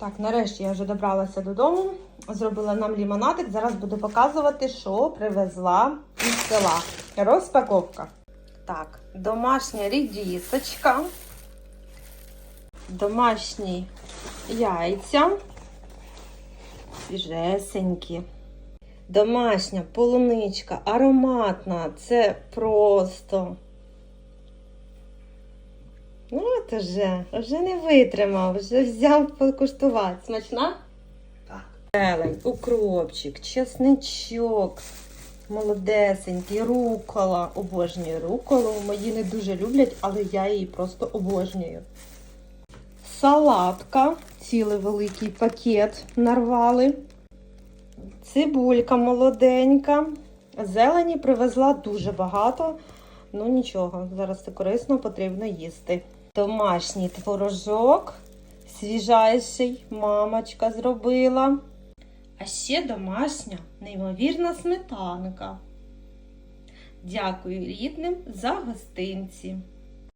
Так, нарешті я вже добралася додому, зробила нам лімонадик. Зараз буду показувати, що привезла із села. Розпаковка. Так, домашня рідісочка, домашні яйця, свіжесенькі. Домашня полуничка, ароматна. Це просто. Ну, от вже, вже не витримав, вже взяв покуштувати. Смачна? Так. Зелень, укропчик, чесничок, молодесенький, рукола. Обожнюю руколу. Мої не дуже люблять, але я її просто обожнюю. Салатка, цілий великий пакет нарвали. Цибулька молоденька. Зелені привезла дуже багато. Ну нічого, зараз це корисно, потрібно їсти. Домашній творожок, свіжайший, мамочка зробила. А ще домашня, неймовірна сметанка. Дякую рідним за гостинці.